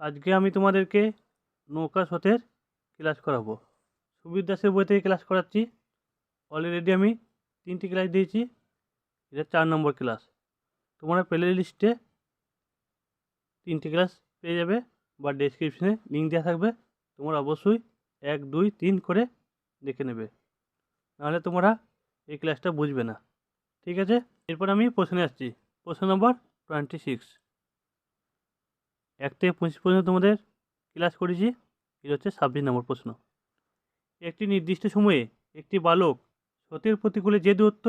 আজকে আমি তোমাদেরকে নৌকা স্রোতের ক্লাস করাবো। সুবীর দাসের বই থেকে ক্লাস করাচ্ছি। অলরেডি আমি তিনটি ক্লাস দিয়েছি। এটা চার নম্বর ক্লাস। তোমরা প্লে লিস্টে তিনটি ক্লাস পেয়ে যাবে বা ডেসক্রিপশনে লিঙ্ক দেওয়া থাকবে। তোমরা অবশ্যই এক, দুই, তিন করে দেখে নেবে। নাহলে তোমরা এই ক্লাসটা বুঝবে না। ঠিক আছে? এরপর আমি প্রশ্নে আসছি। প্রশ্ন নম্বর টোয়েন্টি সিক্স এক থেকে পঁচিশ পর্যন্ত তোমাদের ক্লাস করেছি। এটা হচ্ছে ছাব্বিশ নম্বর প্রশ্ন। একটি নির্দিষ্ট সময়ে একটি বালক স্রোতের প্রতিকূলে যে দূরত্ব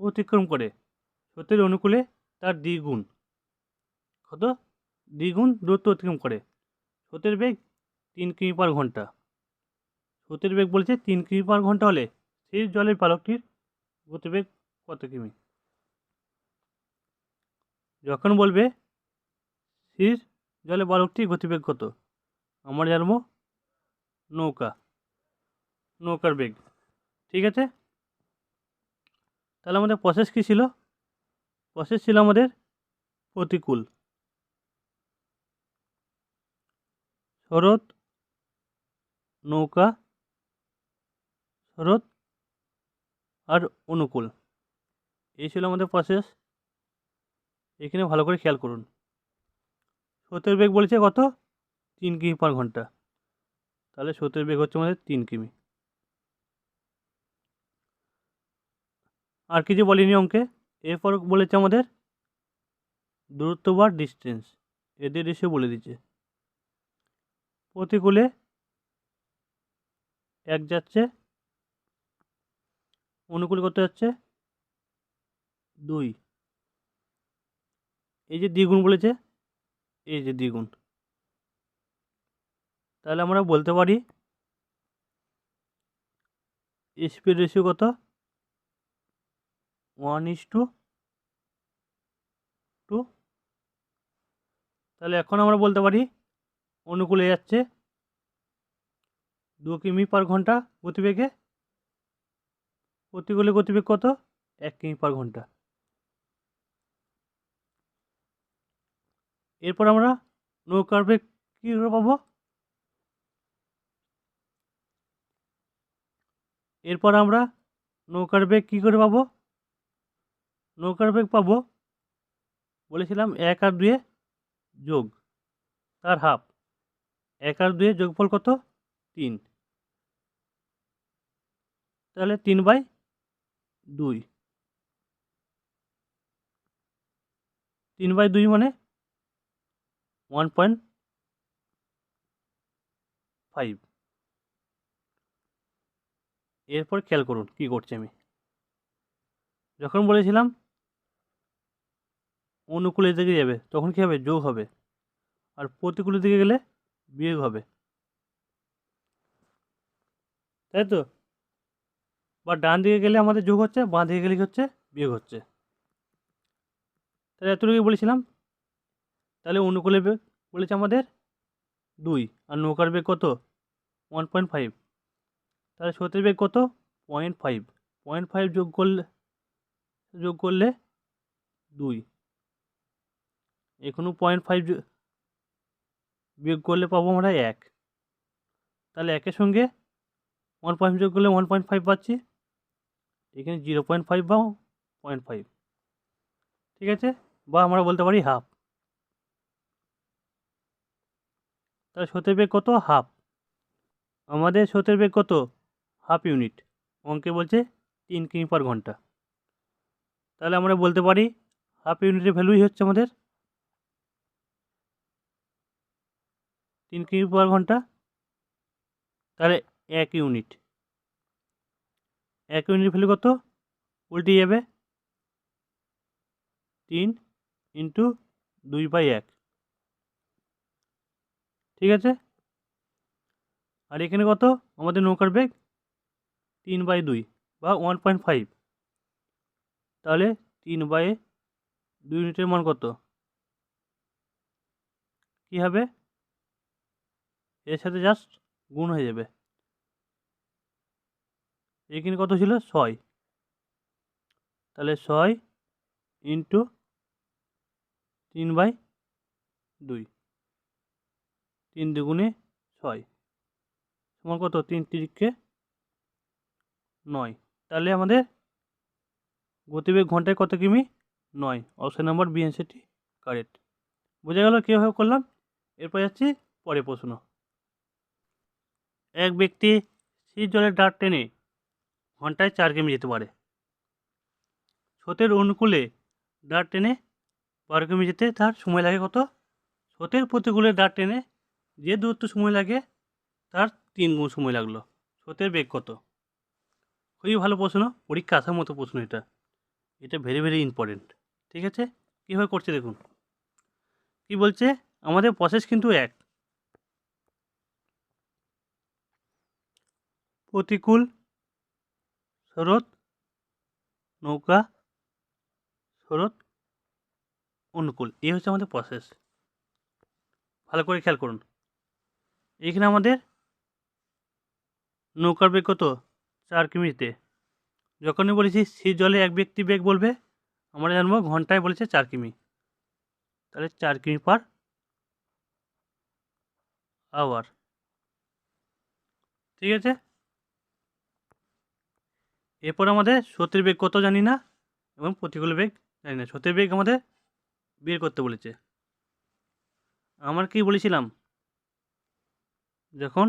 অতিক্রম করে স্রোতের অনুকূলে তার দ্বিগুণ, কত? দ্বিগুণ দূরত্ব অতিক্রম করে। স্রোতের বেগ তিন কিমি পার ঘণ্টা। স্রোতের বেগ বলছে তিন কিমি পার ঘণ্টা হলে সেই জলের বালকটির গতিবেগ কত কিমি? যখন বলবে স্থির জলে বালকটির গতিবেগ কত? আমরা জানব? নৌকা। নৌকার বেগ। ঠিক আছে? তাহলে আমাদের প্রসেস কী ছিল? প্রসেস ছিল আমাদের প্রতিকূল। শরৎ, নৌকা, শরৎ আর অনুকূল। এই ছিল আমাদের প্রসেস এখানে ভালো করে খেয়াল করুন। স্রোতের বেগ বলেছে কত? তিন কিমি পার ঘণ্টা। তাহলে স্রোতের বেগ হচ্ছে আমাদের তিন কিমি। আর কিছু বলিনি অঙ্কে? এরপর বলেছে আমাদের দূরত্ব বা ডিস্টেন্স এদের এসে বলে দিচ্ছে। প্রতিকূলে এক যাচ্ছে, অনুকূল করতে যাচ্ছে? দুই। এই যে দ্বিগুণ বলেছে এই যে দ্বিগুণ। তাহলে আমরা বলতে পারি স্পিড রেশিও কত? One is two two. তাহলে এখন আমরা বলতে পারি অনুকূলে যাচ্ছে দু কিমি পার ঘণ্টা গতিবেগে। প্রতিকূলে গতিবেগ কত? এক কিমি পার ঘণ্টা। এরপর আমরা নৌকার বেগ কী করে পাবো? এরপর আমরা নৌকার বেগ কী করে পাবো? নৌকার বেগ পাবো বলেছিলাম এক আর দুয়ে যোগ, তার হাফ এক আর দুয়ে যোগফল কত? তিন। তাহলে তিন বাই দুই। তিন বাই দুই মানে ওয়ান পয়েন্ট ফাইভ। এরপর খেয়াল করুন কী করছি আমি। যখন বলেছিলাম অনুকূলের দিকে যাবে, তখন কী হবে? যোগ হবে। আর প্রতিকূলের দিকে গেলে বিয়োগ হবে। তাই তো? বা ডান দিকে গেলে আমাদের যোগ হচ্ছে, বাঁ দিকে গেলে কী হচ্ছে? বিয়োগ হচ্ছে। তাহলে এতটুকুই বলেছিলাম। তাহলে অনুকূলের বেগ বলেছে আমাদের দুই। আর নৌকার বেগ কত? ওয়ান পয়েন্ট ফাইভ তাহলে স্রোতের বেগ কত? পয়েন্ট ফাইভ পয়েন্ট ফাইভ যোগ করলে যোগ করলে দুই। এখনও পয়েন্ট ফাইভ বিয়োগ করলে পাবো আমরা এক। তাহলে একের সঙ্গে ওয়ান পয়েন্ট যোগ করলে ওয়ান পয়েন্ট ফাইভ পাচ্ছি। এখানে জিরো পয়েন্ট ফাইভ বা পয়েন্ট ফাইভ ঠিক আছে? বা আমরা বলতে পারি হাফ তাহলে স্রোতের বেগ কত? হাফ। আমাদের স্রোতের বেগ কত? Half unit. অঙ্কে বলছে তিন কিমি পার ঘণ্টা। তাহলে আমরা বলতে পারি হাফ ইউনিটের ভ্যালুই হচ্ছে আমাদের তিন কিমি পার ঘণ্টা। তাহলে এক ইউনিট। এক ইউনিট ভ্যালু কত? উল্টে যাবে তিন ইন্টু দুই বাই এক। ঠিক আছে? আর এখানে কত? আমাদের নৌকার বেগ তিন বাই দুই বা ওয়ান পয়েন্ট ফাইভ তাহলে তিন বাই দুই ইউনিটের মান কত? কী হবে? এর সাথে জাস্ট গুণ হয়ে যাবে। এখানে কত ছিল? ছয়। তাহলে ছয় ইন্টু তিন বাই দুই। তিন দুগুণে ছয়। সমান কত? তিন তিরিখে নয়। তাহলে আমাদের গতিবেগ ঘন্টায় কত কিমি? নয়। অপশন নাম্বার বি কারেক্ট বোঝা গেল কীভাবে করলাম? এরপর যাচ্ছি পরে প্রশ্ন। এক ব্যক্তি শীত জলের ডাট টেনে ঘন্টায় চার কিমি যেতে পারে। স্রোতের অনুকূলে ডাট টেনে বারো কিমি যেতে তার সময় লাগে কত? স্রোতের প্রতিকূলে ডাট টেনে যে দূরত্ব সময় লাগে, তার তিন গুণ সময় লাগল। স্রোতের বেগ কত? খুবই ভালো প্রশ্ন, পরীক্ষা আসার মতো প্রশ্ন এটা। এটা ভেরি ভেরি ইম্পর্টেন্ট ঠিক আছে? কীভাবে করছে দেখুন। কি বলছে? আমাদের প্রসেস কিন্তু এক। প্রতিকূল স্রোত, নৌকা শরৎ অনুকূল, এই হচ্ছে আমাদের প্রসেস ভালো করে খেয়াল করুন। এখানে আমাদের নৌকার বেগ কত? চার কিমিতে যখনই বলেছি, সি জলে এক ব্যক্তি বেগ বলবে, আমরা জানব ঘন্টায় বলেছে চার কিমি। তাহলে চার কিমি পার আওয়ার। ঠিক আছে? এরপর আমাদের স্রোতের বেগ কত জানি না, এবং প্রতিকূল বেগ জানি না। স্রোতের বেগ আমাদের বের করতে বলেছে। আমার কি বলেছিলাম? যখন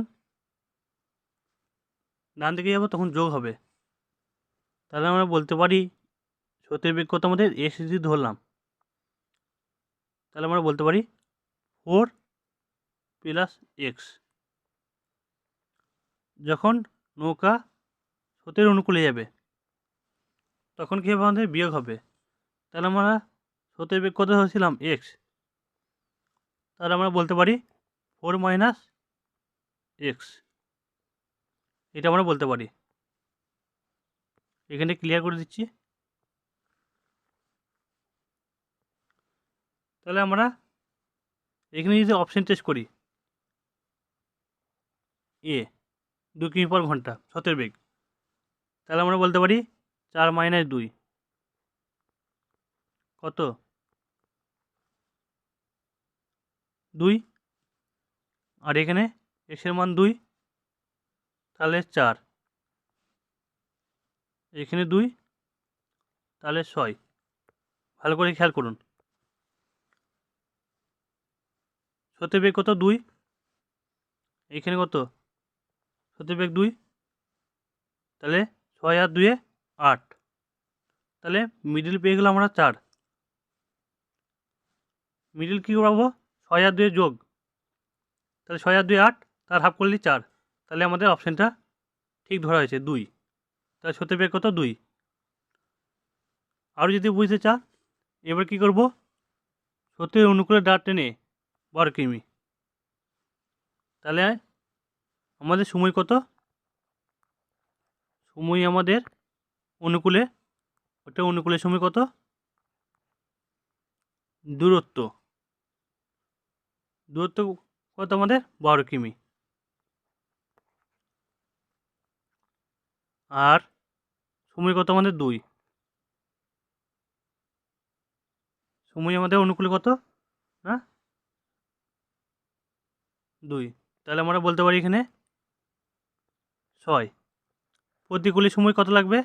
ডান দিকে যাব তখন যোগ হবে। তাহলে আমরা বলতে পারি স্রোতের বেগ কত আমাদের এস যদি ধরলাম। তাহলে আমরা বলতে পারি ফোর প্লাস এক্স যখন নৌকা স্রোতের অনুকূলে যাবে, তখন কী হবে? আমাদের বিয়োগ হবে। তাহলে আমরা স্রোতের বেগ কত এক্স তাহলে আমরা বলতে পারি ফোর মাইনাস এক্স এটা আমরা বলতে পারি। এখানে ক্লিয়ার করে দিচ্ছি। তাহলে আমরা এখানে যদি অপশন টেস্ট করি। এ দু কিমি পর ঘণ্টা, সতের বেগ। তাহলে আমরা বলতে পারি চার মাইনাস দুই। কত? দুই। আর এখানে এক্সের মান দুই, তাহলে চার। এখানে দুই, তাহলে ছয়। ভালো করে খেয়াল করুন। সত্যি বেগ কত? দুই। এইখানে কত? সত্যি বেগ দুই, তাহলে ছয় আর দুয়ে আট। তাহলে মিডিল পেয়ে গেলাম আমরা চার। মিডিল কী করব? ছয় আর দুয়ে যোগ। তাহলে ছয় আর দুই আট। তার হাফ করলি চার। তাহলে আমাদের অপশানটা ঠিক ধরা হয়েছে দুই। তাহলে সত্যি বেগ কত? দুই। আরও যদি বুঝতে চান, এবার কী করব? সত্যের অনুকূলে ডাট টেনে বারো কিমি। তাহলে আমাদের সময় কত? সময় আমাদের অনুকূলে, ওটা অনুকূলের সময় কত? দূরত্ব। দূরত্ব কত আমাদের? বারো কিমি। আর সময় কত আমাদের? দুই। সময় আমাদের অনুকূলে কত? হ্যাঁ? দুই। তাহলে আমরা বলতে পারি এখানে ছয়। প্রতিকূলে সময় কত লাগবে?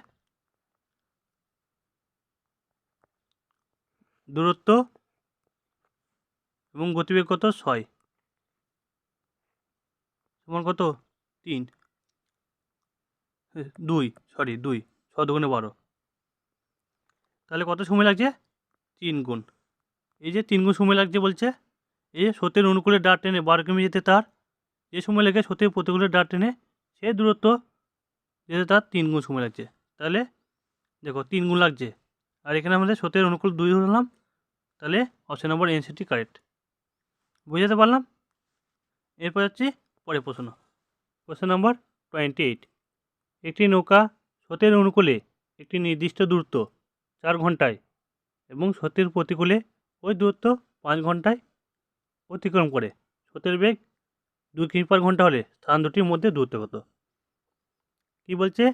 দূরত্ব এবং গতিবেগ কত? ছয়। সমান কত? তিন। দুই সরি দুই। ছ দুগুণে বারো। তাহলে কত সময় লাগছে? তিন গুণ। এই যে তিন গুণ সময় লাগছে বলছে এই যে সত্যের অনুকূলে ডাট টেনে বারো কিমি যেতে তার, যে সময় লেগে সত্যের প্রতিকূলে ডাট টেনে সে দূরত্ব যেতে তার তিন গুণ সময় লাগছে। তাহলে দেখো, তিন গুণ লাগছে। আর এখানে আমাদের সত্যের অনুকূল দুই ধরলাম তাহলে অপশন নম্বর এনসিটি কারেক্ট বুঝাতে পারলাম? এরপর যাচ্ছি পরে প্রশ্ন। প্রশ্ন নম্বর টোয়েন্টি এইট একটি নৌকা স্রোতের অনুকূলে একটি নির্দিষ্ট দূরত্ব চার ঘন্টায় এবং স্রোতের প্রতিকূলে ওই দূরত্ব পাঁচ ঘন্টায় অতিক্রম করে। স্রোতের বেগ দুই কিমি পার ঘণ্টা হলে স্থান দুটির মধ্যে দূরত্ব কত? কী বলছে?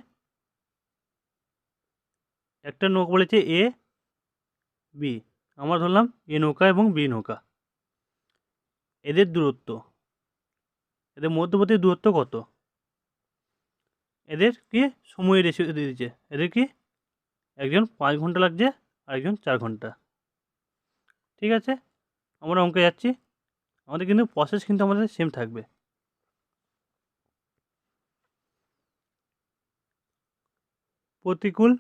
একটা নৌকা বলেছে এ, বি। আমরা ধরলাম এ নৌকা এবং বি নৌকা। এদের দূরত্ব, এদের মধ্যবর্তী দূরত্ব কত? এদের কি? সময় রেশিও দিয়ে দিচ্ছে এদের কি? একজন পাঁচ ঘণ্টা লাগছে আর একজন চার ঘণ্টা। ঠিক আছে? আমরা অঙ্কে যাচ্ছি। আমাদের কিন্তু প্রসেস কিন্তু আমাদের সেম থাকবে। প্রতিকূল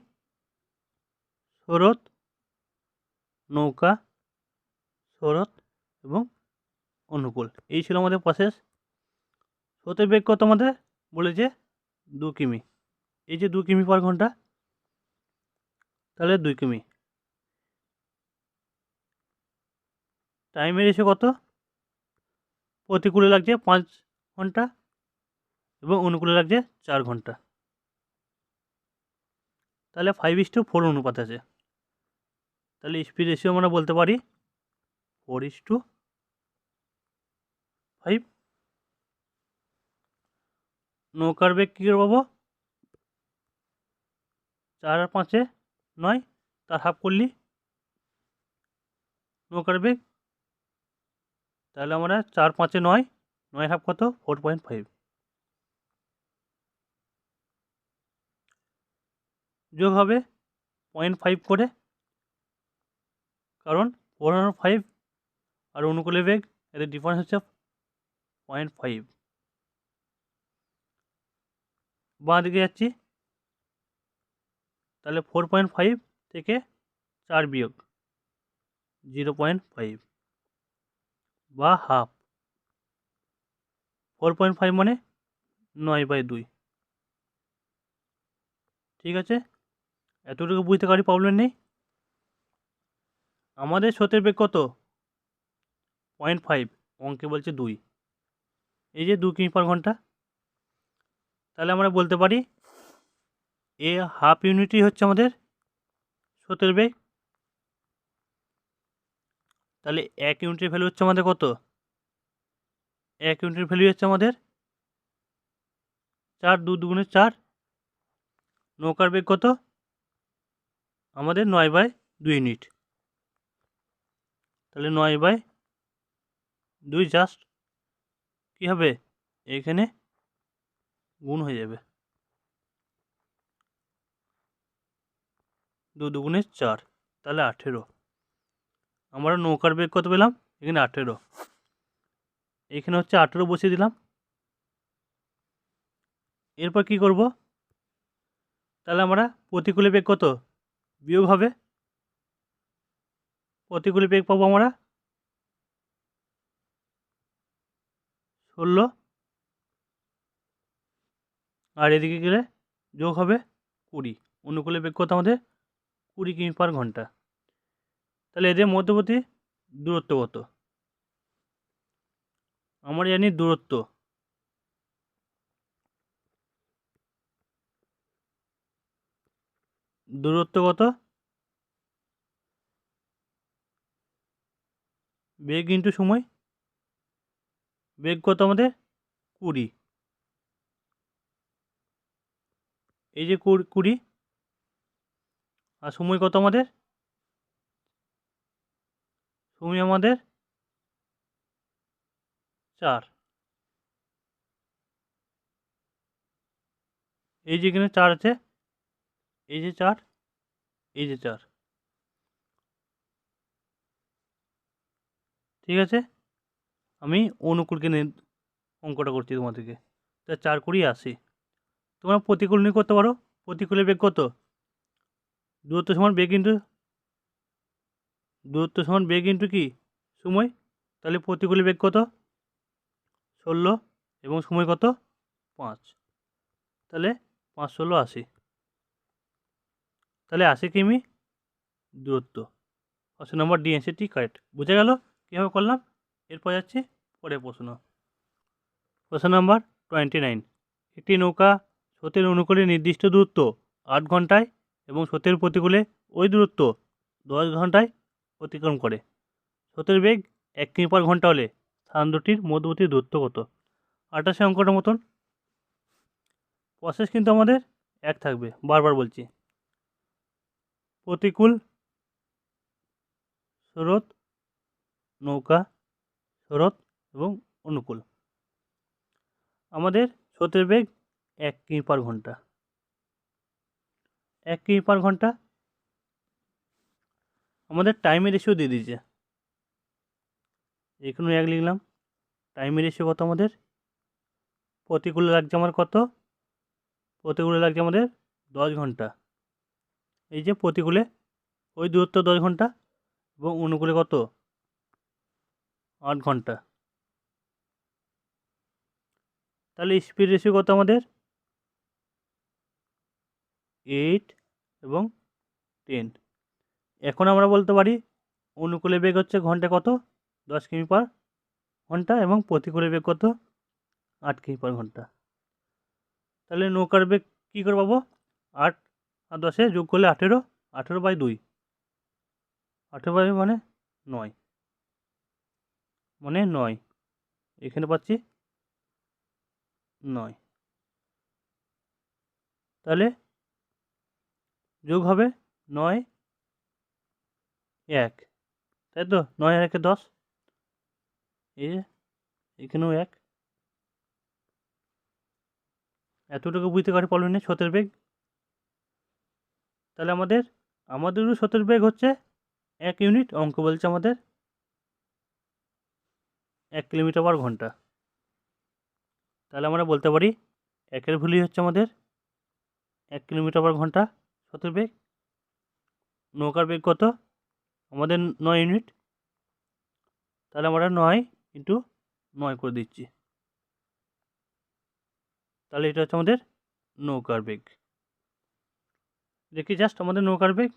শরৎ নৌকা শরৎ এবং অনুকূল। এই ছিল আমাদের প্রসেস স্রোতের বেগ কত আমাদের? বলেছে দু কিমি। এই যে দু কিমি পার ঘণ্টা, তাহলে দুই কিমি। টাইমের এসে কত? প্রতিকূলে লাগছে পাঁচ ঘণ্টা এবং অনুকূলে লাগছে চার ঘণ্টা। তাহলে ফাইভ ইস টু ফোর অনুপাত আছে। তাহলে স্পিড রেশিও আমরা বলতে পারি ফোর ইস টু ফাইভ নৌকার বেগ কী করে পাবো? চার আর পাঁচে নয়, তার হাফ করলি। নৌকার বেগ, তাহলে আমরা চার পাঁচে নয় নয় হাফ কত? ফোর পয়েন্ট ফাইভ যোগ হবে পয়েন্ট ফাইভ করে, কারণ ফোর হান্ড্রেড ফাইভ আর অনুকূলে বেগ, এদের ডিফারেন্স হচ্ছে পয়েন্ট ফাইভ বাঁ দিকে যাচ্ছি। তাহলে ফোর পয়েন্ট ফাইভ থেকে চার বিয়োগ জিরো পয়েন্ট ফাইভ বা হাফ ফোর পয়েন্ট ফাইভ মানে নয় বাই দুই। ঠিক আছে? এতটুকু বুঝতে পারি প্রবলেম নেই। আমাদের স্রোতের বেগ কত? পয়েন্ট ফাইভ অঙ্কে বলছে দুই। এই যে দু কিমি পার ঘণ্টা। তাহলে আমরা বলতে পারি এ হাফ ইউনিটই হচ্ছে আমাদের স্রোতের বেগ তাহলে এক ইউনিটের ভ্যালু হচ্ছে আমাদের কত? এক ইউনিটের ভ্যালু হচ্ছে আমাদের চার, দু দুগুণে চার। নৌকার বেগ কত? আমাদের নয় বাই দুই ইউনিট তাহলে নয় বাই দুই জাস্ট কী হবে? এখানে গুণ হয়ে যাবে। দু দুগুণে চার, তাহলে আঠেরো। আমরা নৌকার বেগ কত পেলাম? এখানে আঠেরো। এখানে হচ্ছে আঠেরো বসিয়ে দিলাম। এরপর কি করব? তাহলে আমরা প্রতিকূলে বেগ কত? বিয়োগ হবে। প্রতিকূলে বেগ পাবো আমরা ষোলো। আর এদিকে গেলে যোগ হবে কুড়ি। অনুকূলে বেগ কত আমাদের কুড়ি কিমি পার ঘণ্টা। তাহলে এদের মধ্যবর্তী দূরত্ব কত? আমরা জানি দূরত্ব। দূরত্ব কত? বেগ ইন্টু সময়। বেগ কত আমাদের? কুড়ি। এই যে কুড়ি আর সময় কত আমাদের? সময় আমাদের চার। এই যে এখানে চার আছে, এই যে চার, এই যে চার। ঠিক আছে? আমি অনুকূলকে নিয়ে অঙ্কটা করছি তোমাদেরকে। তা চার কুড়ি আশি। তোমরা প্রতিকূল নিয়ে করতে পারো। প্রতিকূলের বেগ কত? দূরত্ব সমান বেগ ইন্টু, দূরত্ব সমান বেগ ইন্টু কি? সময়। তাহলে প্রতিকূলের বেগ কত? ষোলো এবং সময় কত? পাঁচ। তাহলে পাঁচ, ষোলো, আশি। তাহলে আশি কিমি দূরত্ব। অপশন নম্বর ডি, অ্যান্সারটি কারেক্ট। বুঝে গেল? কীভাবে করলাম? এরপর যাচ্ছে পরের প্রশ্ন। প্রশ্ন নাম্বার টোয়েন্টি নাইন। একটি নৌকা স্রোতের অনুকূলে নির্দিষ্ট দূরত্ব আট ঘন্টায় এবং স্রোতের প্রতিকূলে ওই দূরত্ব দশ ঘন্টায় অতিক্রম করে। স্রোতের বেগ এক কিমি পার ঘণ্টা হলে স্থান দুটির মধ্যবর্তী দূরত্ব কত? আঠাশে অঙ্কটার মতন। প্রসেস কিন্তু আমাদের এক থাকবে, বারবার বলছি। প্রতিকূল স্রোত, নৌকা, স্রোত এবং অনুকূল। আমাদের স্রোতের বেগ এক কিমি পার ঘণ্টা। এক কিমি পার ঘণ্টা? আমাদের টাইমের রেশিও দিয়ে দিয়েছে। এখানেও এক লিখলাম। টাইমের রেশিও কত আমাদের? প্রতিকূলে লাগছে আমার কত? প্রতিকূলে লাগছে আমাদের দশ ঘণ্টা। এই যে প্রতিকূলে, ওই দূরত্ব দশ ঘণ্টা এবং অনুকূলে কত? আট ঘণ্টা। তাহলে স্পিড রেশিও কত আমাদের? এইট এবং টেন। এখন আমরা বলতে পারি অনুকূলে বেগ হচ্ছে ঘণ্টা কত? দশ কিমি পার ঘণ্টা এবং প্রতিকূলে বেগ কত? আট কিমি পার ঘণ্টা। তাহলে নৌকার বেগ কী করে পাবো? আট আর দশে যোগ করলে আঠেরো আঠেরো বাই দুই। আঠেরো বাই মানে নয়। মানে নয়। এখানে পাচ্ছি নয়। তাহলে যোগ হবে নয় এক। তাই তো? নয় আর একে দশ? এই যে এখানেও এক। এতটুকু বুঝতে পারি পলনে সতের বেগ? তাহলে আমাদের, আমাদেরও সতের বেগ হচ্ছে এক ইউনিট অঙ্ক বলছে আমাদের। এক কিলোমিটার পার ঘণ্টা। তাহলে আমরা বলতে পারি একের ভ্যালু হচ্ছে আমাদের এক কিলোমিটার পার ঘণ্টা। স্রোতের বেগ? নৌকার বেগ কত? আমাদের নয় ইউনিট। তাহলে আমরা নয় ইন্টু নয় করে দিচ্ছি। তাহলে এটা হচ্ছে আমাদের নৌকার বেগ। দেখি জাস্ট আমাদের নৌকার বেগ।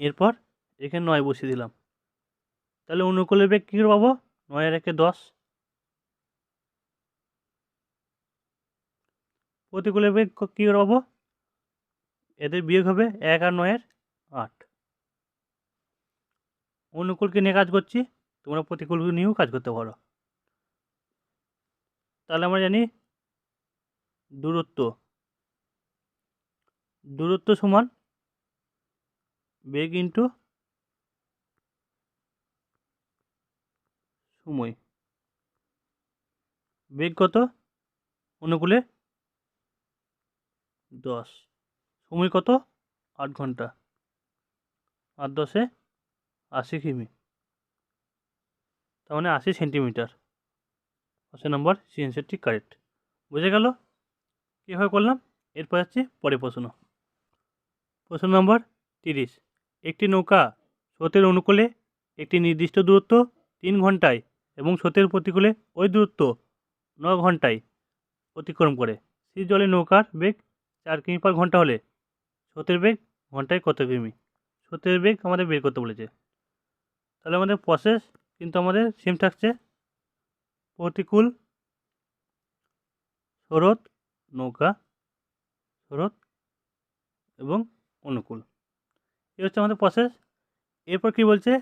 এরপর এখানে নয় বসিয়ে দিলাম। তাহলে অনুকূলের বেগ কী করে পাবো? নয় আর একে দশ। প্রতিকূলের বেগ কী করে পাবো? এদের বিয়োগ হবে এক আর নয়ের আট। অনুকূলকে নিয়ে কাজ করছি? তোমরা প্রতিকূলকে নিয়েও কাজ করতে পারো। তাহলে আমরা জানি দূরত্ব। দূরত্ব সমান বেগ ইন্টু সময়। বেগ কত? অনুকূলে দশ। সময় কত? আট ঘণ্টা। আট দশে আশি কিমি। তার মানে আশি centimetre. Option number C answer ঠিক কারেক্ট বুঝে গেল? কীভাবে করলাম? এরপর যাচ্ছি পরে প্রশ্ন। প্রশ্ন নম্বর তিরিশ। একটি নৌকা স্রোতের অনুকূলে একটি নির্দিষ্ট দূরত্ব তিন ঘন্টায় এবং স্রোতের প্রতিকূলে ওই দূরত্ব ন ঘন্টায় অতিক্রম করে। সেই জলে নৌকার বেগ চার কিমি পার ঘণ্টা হলে। স্রোতের বেগ ঘন্টায় কত কিমি? স্রোতের বেগ আমাদের বের করতে বলেছে। তাহলে আমাদের প্রসেস কিন্তু আমাদের সেম থাকছে। প্রতিকূল স্রোত, নৌকা, স্রোত এবং অনুকূল। এ হচ্ছে আমাদের প্রসেস এরপর কী বলছে?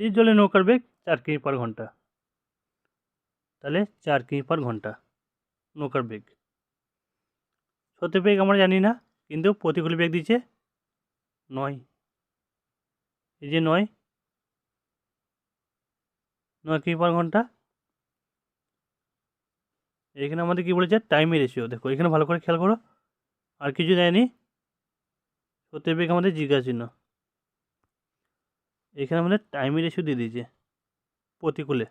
শীত জলে নৌকার বেগ চার কিমি পার ঘণ্টা। তাহলে চার কিমি পার ঘণ্টা নৌকার বেগ। স্রোতের বেগ আমরা জানি না, কিন্তু প্রতিকূল বেগ দিচ্ছে নয়। এই যে নয় নয় কি পার ঘণ্টা? এখানে আমাদের কী বলেছে? টাইমের রেশিও দেখো, এখানে ভালো করে খেয়াল করো। আর কিছু দেয়নি। সত্যি বেগ আমাদের জিজ্ঞাসা চিহ্ন এখানে আমাদের টাইমের রেশিও দিয়ে দিয়েছে প্রতিকূলে।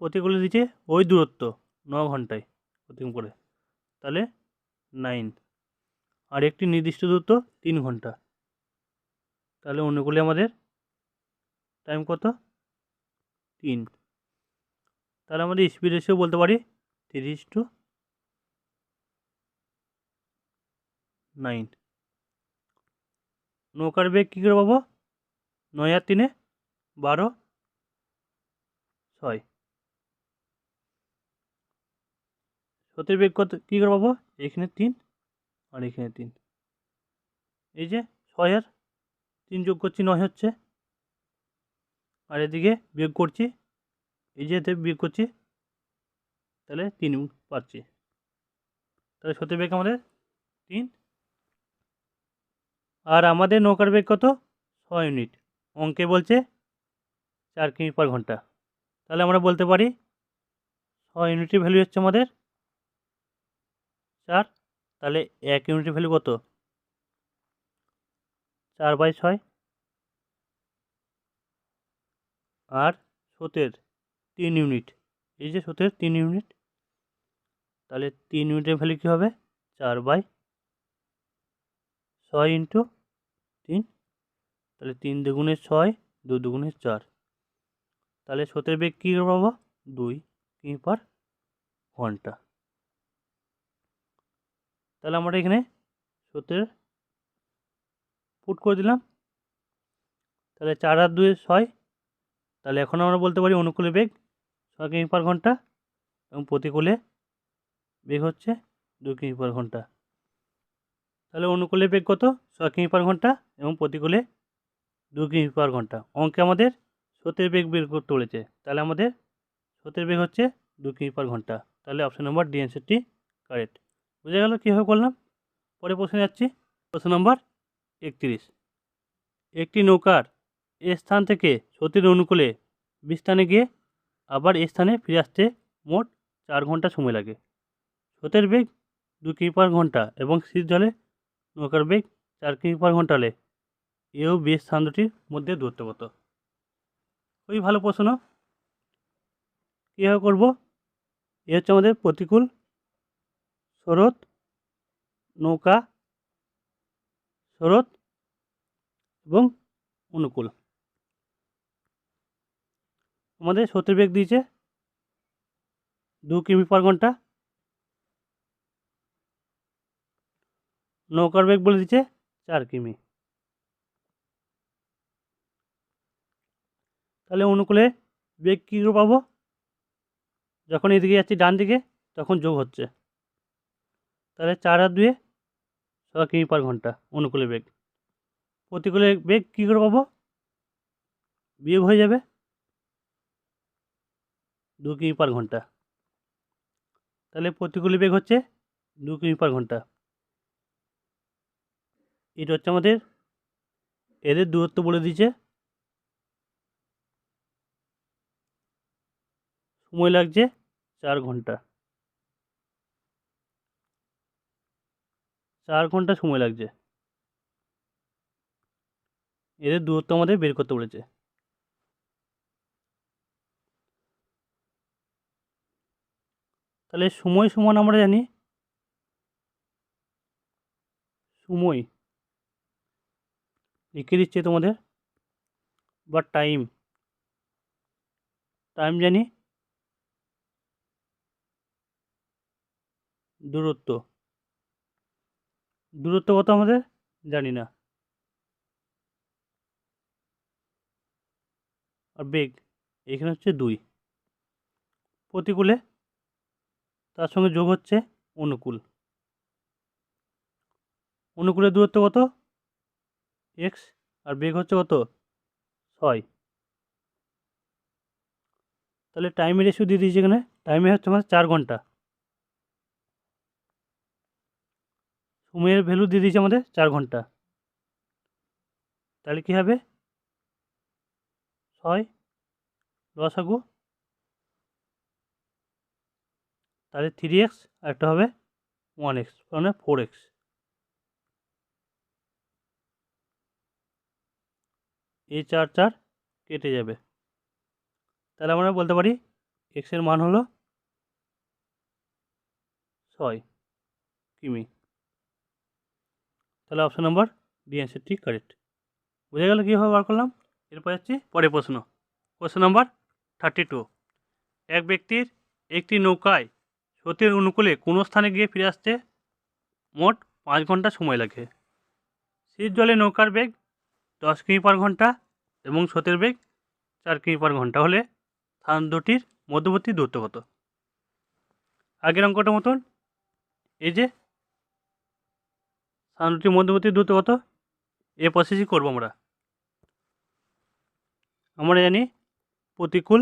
প্রতিকূলে দিচ্ছে ওই দূরত্ব, ন ঘন্টায় অতিক্রম করে। তাহলে নাইন আর একটি নির্দিষ্ট দূরত্ব তিন ঘণ্টা। তাহলে অনুকূলে আমাদের টাইম কত? তিন। তাহলে আমাদের স্পিড রেশিও বলতে পারি তিরিশ টু নাইন নৌকার বেগ কী করে পাবো? নয় আর তিনে বারো, ছয়। স্রোতের বেগ কত কী করে পাবো এখানে তিন আর এখানে তিন। এই যে ছয় আর তিন যোগ করছি নয় হচ্ছে। আর এদিকে বিয়োগ করছি। এই যে এতে বিয়োগ করছি, তাহলে তিন পাচ্ছি। তাহলে স্রোতের বেগ আমাদের তিন। আর আমাদের নৌকার বেগ কত? ছয় ইউনিট অঙ্কে বলছে চার কিমি পার ঘণ্টা। তাহলে আমরা বলতে পারি, ছয় ইউনিটের ভ্যালু হচ্ছে আমাদের চার, তাহলে এক ইউনিটের ভ্যালু কত? চার বাই ছয়? আর স্রোতের তিন ইউনিট এই যে স্রোতের তিন ইউনিট তাহলে তিন ইউনিটের ভ্যালু কী হবে? চার বাই ছয় ইন্টু তিন, তাহলে তিন দুগুণে ছয়, দু দুগুণে চার। তাহলে স্রোতের বেগ কী পাবো? দুই কিমি ঘণ্টা। তাহলে আমরা এখানে স্রোতের পুট করে দিলাম। তাহলে চার আর দুয়ে ছয়। তাহলে এখন আমরা বলতে পারি অনুকূলে বেগ ছয় কিমি পার ঘণ্টা এবং প্রতিকূলে বেগ হচ্ছে দু কিমি পার ঘণ্টা। তাহলে অনুকূলে বেগ কত? ছয় কিমি পার ঘণ্টা এবং প্রতিকূলে দু কিমি পার ঘণ্টা। অঙ্কে আমাদের স্রোতের বেগ বের করতে বলেছে। তাহলে আমাদের স্রোতের বেগ হচ্ছে দু কিমি পার ঘণ্টা। তাহলে অপশন নম্বর ডি অ্যান্সারটি কারেক্ট বুঝে গেল কীভাবে করলাম? পরে প্রশ্নে যাচ্ছি। প্রশ্ন নম্বর একত্রিশ। একটি নৌকার এ স্থান থেকে স্রোতের অনুকূলে বিস্থানে গিয়ে আবার এ স্থানে ফিরে আসতে মোট চার ঘণ্টা সময় লাগে। স্রোতের বেগ দু কিমি পার ঘণ্টা এবং শীত জলে নৌকার বেগ চার কিমি পার ঘণ্টা হলে এ বি স্থান দুটির মধ্যে দূরত্ব কত? খুবই ভালো প্রশ্ন। কীভাবে করব? এ হচ্ছে আমাদের প্রতিকূল স্রোত, নৌকা, স্রোত এবং অনুকূল। আমাদের স্রোতের বেগ দিয়েছে, দু কিমি পার ঘণ্টা। নৌকার বেগ বলে দিচ্ছে চার কিমি। তাহলে অনুকূলে বেগ কী পাবো? যখন এদিকে যাচ্ছি, ডান দিকে, তখন যোগ হচ্ছে। তাহলে চার আর দুয়ে ছয় কিমি পার ঘণ্টা অনুকূলে বেগ। প্রতিকূলে বেগ কী করে পাবো? বিয়োগ হয়ে যাবে দু কিমি পার ঘণ্টা। তাহলে প্রতিকূলে বেগ হচ্ছে দু কিমি পার ঘণ্টা। এটা হচ্ছে আমাদের এদের দূরত্ব বলে দিয়েছে। সময় লাগছে চার ঘণ্টা। চার ঘণ্টা সময় লাগছে। এদের দূরত্ব আমাদের বের করতে বলেছে। তাহলে সময় সমান আমরা জানি? সময়। লিখে দিচ্ছে তোমাদের। বা টাইম টাইম জানি? দূরত্ব। দূরত্ব কত আমাদের? জানি না। আর বেগ, এখানে হচ্ছে দুই। প্রতিকূলে তার সঙ্গে যোগ হচ্ছে অনুকূল। অনুকূলের দূরত্ব কত? এক্স আর বেগ হচ্ছে কত? ছয়। তাহলে টাইমের রেশিও দিয়ে দিয়েছি এখানে। টাইমে হচ্ছে আমাদের চার ঘণ্টা। সময়ের ভ্যালু দিয়ে দিয়েছে আমাদের চার ঘণ্টা। তাহলে কী হবে? ছয় লসাগু তাহলে থ্রি এক্স আর একটা হবে ওয়ান এক্স মানে ফোর এক্স এই চার চার কেটে যাবে। তাহলে আমরা বলতে পারি এক্সের মান হলো ছয় কিমি। তাহলে অপশন নম্বর ডি অ্যান্সারটি কারেক্ট বুঝে গেল কীভাবে বার করলাম? এরপর যাচ্ছি পরে প্রশ্ন। প্রশ্ন নম্বর থার্টি টু এক ব্যক্তির একটি নৌকায় স্রোতের অনুকূলে কোনো স্থানে গিয়ে ফিরে আসতে মোট পাঁচ ঘণ্টা সময় লাগে। শীত জলে নৌকার বেগ দশ কিমি পার ঘণ্টা এবং স্রোতের বেগ চার কিমি পার ঘণ্টা। হলে স্থান দুটির মধ্যবর্তী দূরত্ব কত? আগের অঙ্কটার মতন এই যে দুটির মধ্যবর্তী দূরত্ব কত? এ প্রসেসই করব আমরা? আমরা জানি প্রতিকূল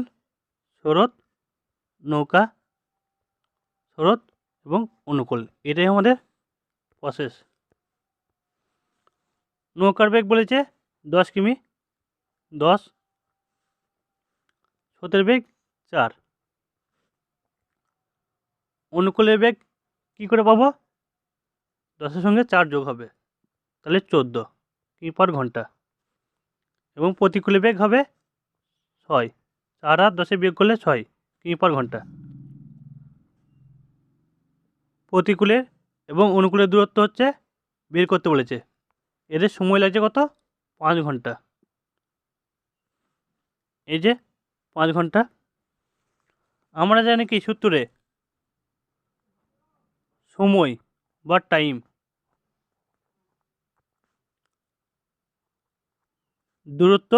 শরৎ নৌকা শরৎ এবং অনুকূল। এটাই আমাদের প্রসেস নৌকার বেগ বলেছে দশ কিমি, দশ স্রোতের বেগ চার। অনুকূলের বেগ কী করে পাবো? দশের সঙ্গে চার যোগ হবে। তাহলে চোদ্দ। কিমি পার ঘণ্টা? এবং প্রতিকূলে বেগ হবে ছয়। চার আর দশে বিয়োগ করলে ছয়। কিমি পার ঘণ্টা? প্রতিকূলের এবং অনুকূলের দূরত্ব হচ্ছে বের করতে বলেছে। এদের সময় লাগছে কত? পাঁচ ঘণ্টা। এই যে পাঁচ ঘণ্টা। আমরা জানি কি সূত্রে? সময়। বা টাইম। দূরত্ব?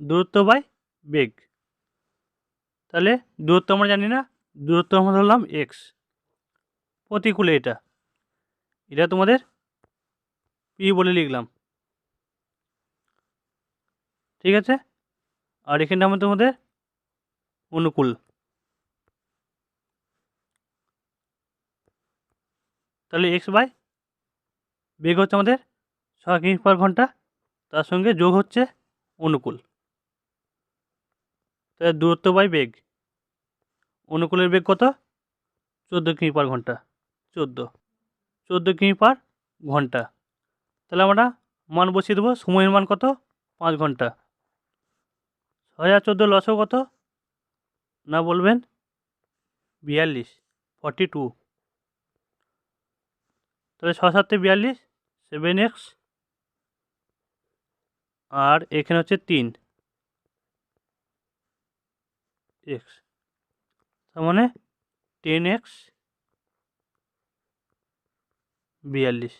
দূরত্ব বাই বেগ। তাহলে দূরত্ব আমরা জানি না, দূরত্ব আমরা ধরলাম এক্স প্রতিকূলে এটা। এটা তোমাদের পি বলে লিখলাম। ঠিক আছে? আর এখানটা আমার তোমাদের অনুকূল। তাহলে এক্স বাই বেগ হচ্ছে আমাদের ছয় কিমি পার ঘণ্টা, তার সঙ্গে যোগ হচ্ছে অনুকূল। তাহলে দূরত্ব বাই বেগ, অনুকূলের বেগ কত? চোদ্দ কিমি পার ঘণ্টা, চোদ্দ চোদ্দ কিমি পার ঘণ্টা। তাহলে আমরা মান বসিয়ে দেবো, সময়ের মান কত? পাঁচ ঘণ্টা। আর চোদ্দ লসও কত? না বলবেন? বিয়াল্লিশ ফর্টি টু তাহলে ছ সাতে বিয়াল্লিশ সেভেন এক্স আর এখানে হচ্ছে তিন এক্স তার মানে টেন এক্স বিয়াল্লিশ।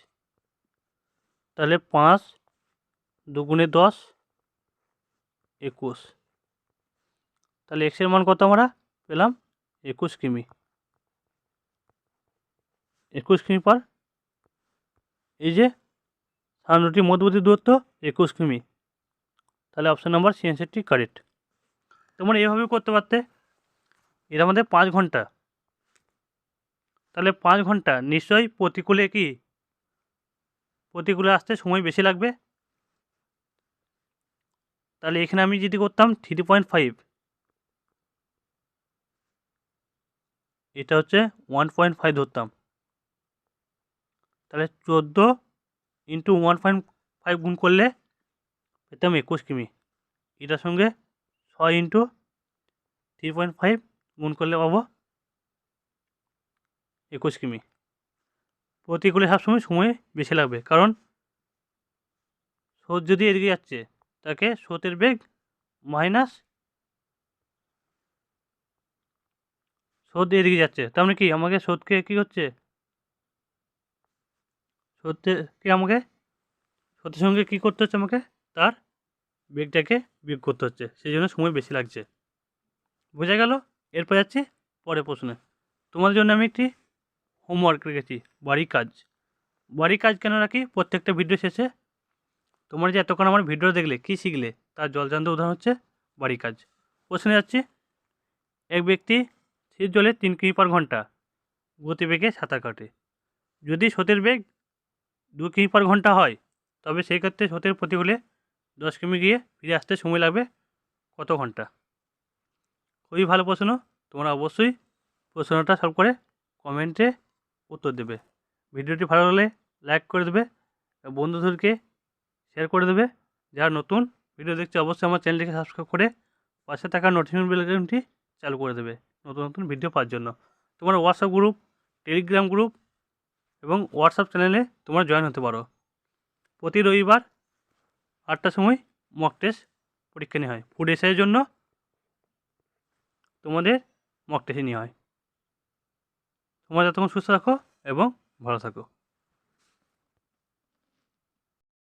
তাহলে পাঁচ দুগুণে দশ একুশ। তাহলে এক্সের মান কত আমরা পেলাম? একুশ কিমি। একুশ কিমি পার এই যে সামনেটি মধ্যবর্তী দূরত্ব একুশ কিমি। তাহলে অপশান নাম্বার সি অ্যান্সারটি কারেক্ট তোমরা এভাবে করতে পারতে এটা আমাদের পাঁচ ঘণ্টা। তাহলে পাঁচ ঘণ্টা, নিশ্চয়ই প্রতিকূলে কি? প্রতিকূলে আসতে সময় বেশি লাগবে? তাহলে এখানে আমি যদি করতাম থ্রি পয়েন্ট ফাইভ এটা হচ্ছে ওয়ান পয়েন্ট ফাইভ ধরতাম। তাহলে চোদ্দ ইন্টু ওয়ান পয়েন্ট ফাইভ গুণ করলে পেতাম একুশ কিমি। এটার সঙ্গে ছয় ইন্টু থ্রি পয়েন্ট ফাইভ গুণ করলে পাবো একুশ কিমি। প্রতিকূলে সবসময় সময় বেশি লাগবে, কারণ স্রোত যদি এদিকে যাচ্ছে, তাকে স্রোতের বেগ মাইনাস স্রোত এদিকে যাচ্ছে। তার মানে কি? আমাকে স্রোতকে কী হচ্ছে স্রোতকে আমাকে? স্রোতের সঙ্গে কী করতে হচ্ছে আমাকে? তার বেগটাকে বিয়োগ করতে হচ্ছে, সেই জন্য সময় বেশি লাগছে। বোঝা গেল? এরপর যাচ্ছি পরের প্রশ্নে। তোমার জন্য আমি একটি হোমওয়ার্ক রেখেছি বাড়ির কাজ। বাড়ির কাজ কেন রাখি? প্রত্যেকটা ভিডিও শেষে তোমরা যে এতক্ষণ আমার ভিডিও দেখলে, কী শিখলে, তার জলজান্ত উদাহরণ হচ্ছে বাড়ির কাজ। প্রশ্নে যাচ্ছি, এক ব্যক্তি শীত জলে তিন কিমি পার ঘণ্টা গতিবেগে সাঁতার কাটে। যদি স্রোতের বেগ দু কিমি পার ঘণ্টা হয়, তবে সেই ক্ষেত্রে স্রোতের প্রতিকূলে দশ কিমি গিয়ে ফিরে আসতে সময় লাগবে কত ঘণ্টা? খুবই ভালো প্রশ্ন, তোমরা অবশ্যই প্রশ্নটা সলভ করে কমেন্টে উত্তর দেবে। ভিডিওটি ভালো হলে লাইক করে দেবে বন্ধুদেরকে শেয়ার করে দেবে। যারা নতুন ভিডিও দেখছে, অবশ্যই আমার চ্যানেলটিকে সাবস্ক্রাইব করে পাশে থাকা নোটিফিকেশন বেলটি চালু করে দেবে নতুন নতুন ভিডিও পাওয়ার জন্য। তোমার হোয়াটসঅ্যাপ গ্রুপ টেলিগ্রাম গ্রুপ এবং হোয়াটসঅ্যাপ চ্যানেলে তোমরা জয়েন হতে পারো। প্রতি রবিবার আটটার সময় মক টেস্ট পরীক্ষা নেওয়া হয়। ফুড এসআইয়ের জন্য তোমাদের মক টেস্ট নেওয়া হয়। তোমরা যতক্ষণ সুস্থ থাকো এবং ভালো থাকো।